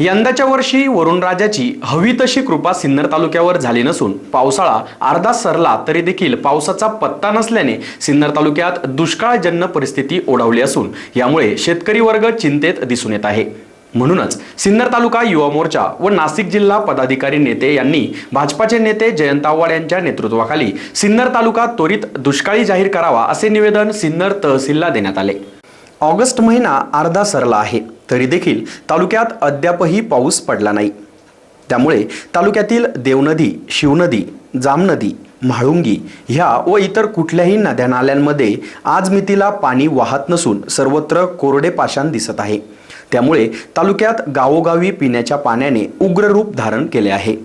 यंदाच्या वर्षी वरुणराजाची हवी तशी कृपा सिन्नर तालुक्यावर झाली नसून पावसाळा अर्धा सरला तरी देखील पावसाचा पत्ता नसल्याने सिन्नर तालुक्यात दुष्काळजन्य परिस्थिती ओढावली असून यामुळे शेतकरी वर्ग चिंतेत दिसून येत आहे. म्हणूनच सिन्नर तालुका युवा मोर्चा व नाशिक जिल्हा पदाधिकारी नेते यांनी भाजपाचे नेते जयंत आव्हाड यांच्या नेतृत्वाखाली सिन्नर तालुका त्वरित दुष्काळी जाहीर करावा असे निवेदन सिन्नर तहसीलला देण्यात आले. ऑगस्ट महिना अर्धा सरला आहे. तरी देखील तालुक्यात अद्यापही पाऊस पडला नाही. त्यामुळे तालुक्यातील देवनदी शिवनदी जामनदी म्हाळुंगी ह्या व इतर कुठल्याही नद्या नाल्यांमध्ये आज मितीला पाणी वाहत नसून सर्वत्र कोरडे पाषाण दिसत आहे. त्यामुळे तालुक्यात गावोगावी पिण्याच्या पाण्याने उग्र रूप धारण केले आहे.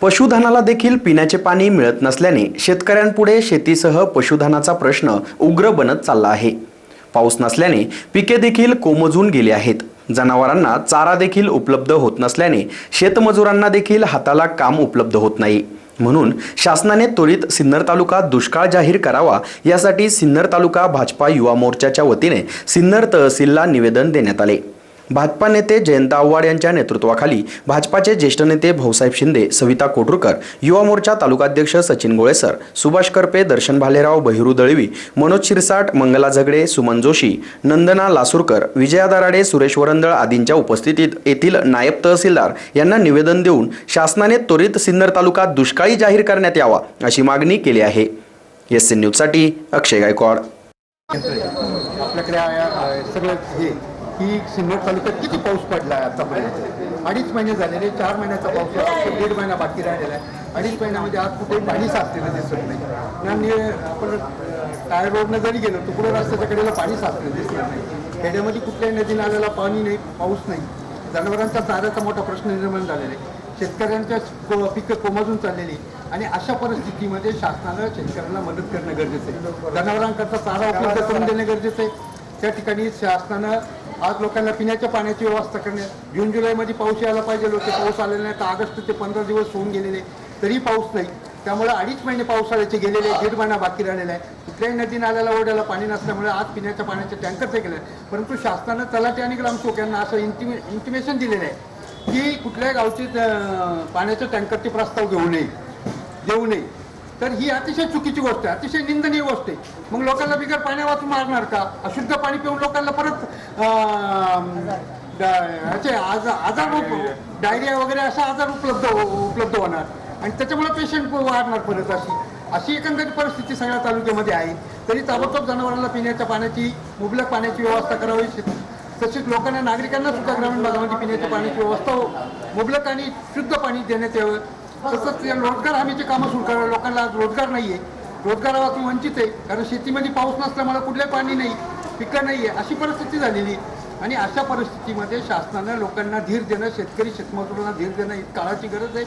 पशुधनाला देखील पिण्याचे पाणी मिळत नसल्याने शेतकऱ्यांपुढे शेतीसह पशुधनाचा प्रश्न उग्र बनत चालला आहे. पाऊस नसल्याने पिके देखील कोमजून गेली आहेत. जनावरांना चारा देखील उपलब्ध होत नसल्याने शेतमजुरांना देखील हाताला काम उपलब्ध होत नाही. म्हणून शासनाने त्वरित सिन्नर तालुका दुष्काळ जाहीर करावा यासाठी सिन्नर तालुका भाजपा युवा मोर्चाच्या वतीने सिन्नर तहसीलला निवेदन देण्यात आले. भाजपा नेते जयंत आव्हाड यांच्या नेतृत्वाखाली भाजपाचे ज्येष्ठ नेते भाऊसाहेब शिंदे सविता कोटुरकर युवा मोर्चा तालुकाध्यक्ष सचिन गोळेसर सुभाष करपे दर्शन भालेराव बहिरू दळवी मनोज शिरसाट मंगला झगडे सुमन जोशी नंदना लासूरकर विजया दराडे सुरेश वरंदळ आदींच्या उपस्थितीत येथील नायब तहसीलदार यांना निवेदन देऊन शासनाने त्वरित सिन्नर तालुका दुष्काळी जाहीर करण्यात यावा अशी मागणी केली आहे. एस सी न्यूजसाठी अक्षय गायकवाड. आपल्याकडे सगळं हे. की सिन्नर तालुक्यात किती पाऊस पडला आहे आतापर्यंत? अडीच महिने झालेले चार महिन्याचा पाऊस दीड महिना बाकी राहिलेला आहे. अडीच महिन्यामध्ये आज कुठे पाणी साचलेलं दिसत नाही. आणि आपण टायर रोडनं जरी गेलो तर रस्त्याच्या कडेला पाणी साचलेलं दिसत नाही. खेड्यामध्ये कुठल्याही नदी नाल्याला पाणी नाही पाऊस नाही. जनावरांचा चाऱ्याचा मोठा प्रश्न निर्माण झालेला आहे. शेतकऱ्यांच्या को- पिकं कोमाजून चाललेली आणि अशा परिस्थितीमध्ये शासनानं शेतकऱ्यांना मदत करणं गरजेचं आहे. जनावरांकरता चारा उपलब्ध करून देणं गरजेचं आहे. त्या ठिकाणी शासनानं आज लोकांना पिण्याच्या पाण्याची व्यवस्था करणे. जून जुलैमध्ये पाऊस यायला पाहिजे लोक पाऊस आलेला नाही तर ऑगस्ट ते पंधरा दिवस होऊन गेलेले तरी पाऊस नाही. त्यामुळे अडीच महिने पावसाळ्याचे गेलेले दीड महिना बाकी राहिलेला आहे. कुठल्याही नदी नाल्याला ओढ्याला पाणी नसल्यामुळे आज पिण्याच्या पाण्याचे टँकरचे गेले परंतु शासनानं तलाठी आणि ग्रामसेवक यांना असं इंटिमे इंटिमेशन दिलेलं आहे की कुठल्याही गावची पाण्याच्या टँकरचे प्रस्ताव घेऊ नये. देऊ नये. तर ही अतिशय चुकीची गोष्ट आहे. अतिशय निंदनीय गोष्ट आहे. मग लोकांना बिगर पाण्या वाचून मारणार का? अशुद्ध पाणी पिऊन लोकांना परत याचे आज आजार डायरिया वगैरे असा आजार उपलब्ध हो, उपलब्ध होणार. आणि त्याच्यामुळे पेशंट वाढणार परत अशी. अशी एकंदरीत परिस्थिती सगळ्या तालुक्यामध्ये आहे. तरी ताबडतोब जनावरांना पिण्याच्या पाण्याची मुबलक पाण्याची व्यवस्था करावी. तसेच लोकांना नागरिकांना सुद्धा ग्रामीण भागामध्ये पिण्याच्या पाण्याची व्यवस्था हो. मुबलक आणि शुद्ध पाणी देण्याच्या तसंच या रोजगार हमीचे कामं सुरू करा लोकांना आज रोजगार नाही आहे रोजगारापासून वंचित आहे. कारण शेतीमध्ये पाऊस नसल्यामुळे कुठले पाणी नाही पिकं नाही आहे अशी परिस्थिती झालेली. आणि अशा परिस्थितीमध्ये शासनानं लोकांना धीर देणं शेतकरी शेतमजुरांना धीर देणं ही काळाची गरज आहे.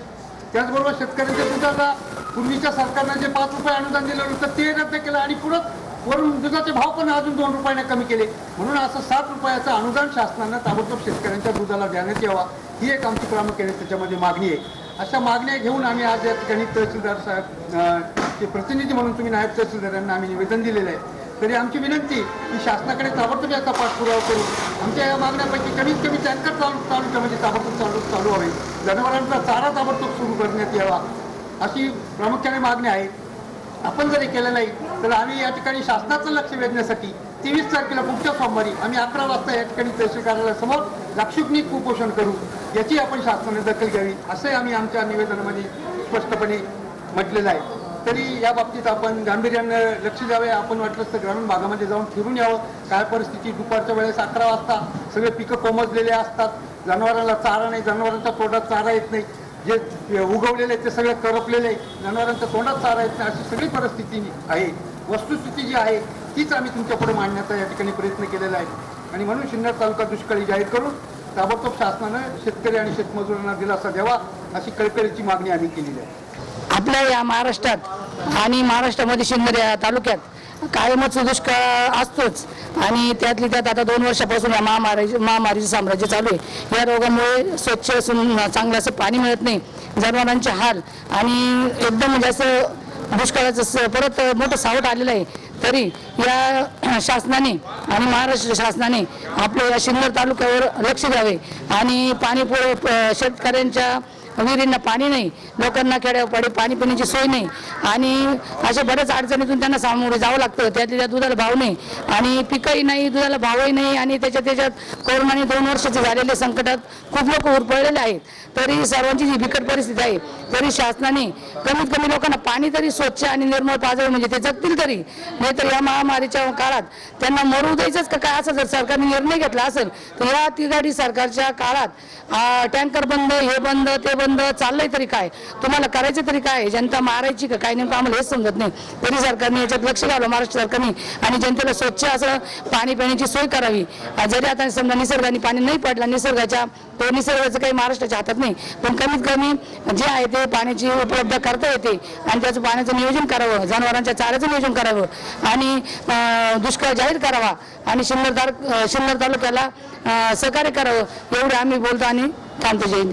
त्याचबरोबर शेतकऱ्यांच्या दुधाला पूर्वीच्या सरकारनं जे पाच रुपये अनुदान दिलं होतं ते रद्द केलं आणि पुढं वरून दुधाचे भाव पण अजून दोन रुपयाने कमी केले. म्हणून असं सात रुपयाचं अनुदान शासनानं ताबडतोब शेतकऱ्यांच्या दुधाला देण्यात यावा. ही एक आमची प्रामुख्याने त्याच्यामध्ये मागणी आहे. अशा मागण्या घेऊन आम्ही आज या ठिकाणी तहसीलदार साहेब चे प्रतिनिधी म्हणून तुम्ही नायब तहसीलदारांना आम्ही निवेदन दिलेलं आहे. तरी आमची विनंती की शासनाकडे ताबडतोब याचा पाठपुरावा करू आमच्या या मागण्यापैकी कमीत कमी टँकर चालू तालुक्यामध्ये ताबडतोब चालू चालू व्हावे जनावरांचा चारा ताबडतोब सुरू करण्यात यावा अशी प्रामुख्याने मागणी आहे. आपण जरी केलं नाही तर आम्ही या ठिकाणी शासनाचं लक्ष वेधण्यासाठी तेवीस तारखेला पुढच्या सोमवारी आम्ही अकरा वाजता या ठिकाणी तहसील कार्यालयासमोर लाक्षणिक कुपोषण करू याची आपण शासनाने दखल घ्यावी असंही आम्ही आमच्या निवेदनामध्ये स्पष्टपणे म्हटलेलं आहे. तरी या बाबतीत आपण गांभीर्यानं लक्ष द्यावे आपण वाटलंच तर ग्रामीण भागामध्ये जाऊन फिरून यावं. काय परिस्थिती? दुपारच्या वेळेस अकरा वाजता सगळे पिकं कोमजलेले असतात. जनावरांना चारा नाही जनावरांच्या तोंडात चारा येत नाही. जे उगवलेले ते सगळे करपलेले आहे. जनावरांच्या तोंडात चारा येत नाही अशी सगळी परिस्थिती आहे. वस्तुस्थिती जी आहे तीच आम्ही तुमच्यापुढे मांडण्याचा या ठिकाणी प्रयत्न केलेला आहे. आणि म्हणून सिन्नर तालुका दुष्काळी जाहीर करून ताबडतोब शासनानं शेतकरी आणि शेतमजुरांना दिलासा द्यावा अशी कळकळीची मागणी आम्ही केलेली आहे. आपल्या या महाराष्ट्रात आणि महाराष्ट्रामध्ये सिन्नर या तालुक्यात कायमच दुष्काळ असतोच. आणि त्यातली त्यात आता दोन वर्षापासून या महामारी महामारीचं साम्राज्य चालू आहे. या रोगामुळे स्वच्छ असून चांगलं असं पाणी मिळत नाही जनावरांचे हाल आणि एकदम म्हणजे असं दुष्काळाचं परत मोठं सावट आलेलं आहे. तरी या शासनाने आणि महाराष्ट्र शासनाने आपल्या या सिन्नर तालुक्यावर लक्ष द्यावे आणि पाणीपुर शेतकऱ्यांच्या विहिरींना पाणी नाही लोकांना खेड्यापाडी पाणी पिण्याची सोय नाही. आणि अशा बऱ्याच अडचणीतून त्यांना सामोरे जावं लागतं. त्यातल्या त्या दुधाला भाव नाही. आणि पिकही नाही दुधाला भावही नाही. आणि त्याच्यात त्याच्यात कोरोनाने दोन वर्षाचे झालेल्या संकटात खूप लोक उरपळलेले आहेत. तरी सर्वांची जी बिकट परिस्थिती आहे तरी शासनाने कमीत कमी लोकांना पाणी तरी स्वच्छ आणि निर्मळ पाजावे म्हणजे ते जगतील तरी. नाहीतर या महामारीच्या काळात त्यांना मरू द्यायचंच का? काय असं जर सरकारने निर्णय घेतला असेल तर या तिघाडी सरकारच्या काळात टँकर बंद हे बंद ते बंद चाललंय तरी काय? तुम्हाला करायचं तरी काय? जनता मारायची का? काय नेमकं आम्हाला हेच समजत नाही. तरी सरकारने याच्यात लक्ष घालवं महाराष्ट्र सरकारने आणि जनतेला स्वच्छ असं पाणी पिण्याची सोय करावी. जरी आता समजा निसर्गाने पाणी नाही पडलं निसर्गाच्या तो निसर्गाचं काही महाराष्ट्राच्या हातात नाही. पण कमीत कमी जे आहे ते पाण्याची उपलब्ध करता येते आणि त्याचं पाण्याचं नियोजन करावं जनावरांच्या चाऱ्याचं नियोजन करावं आणि दुष्काळ जाहीर करावा आणि शिन्नर तार शिन्नर तालुक्याला सहकार्य करावं. एवढं आम्ही बोलतो आणि थांबतो जयंत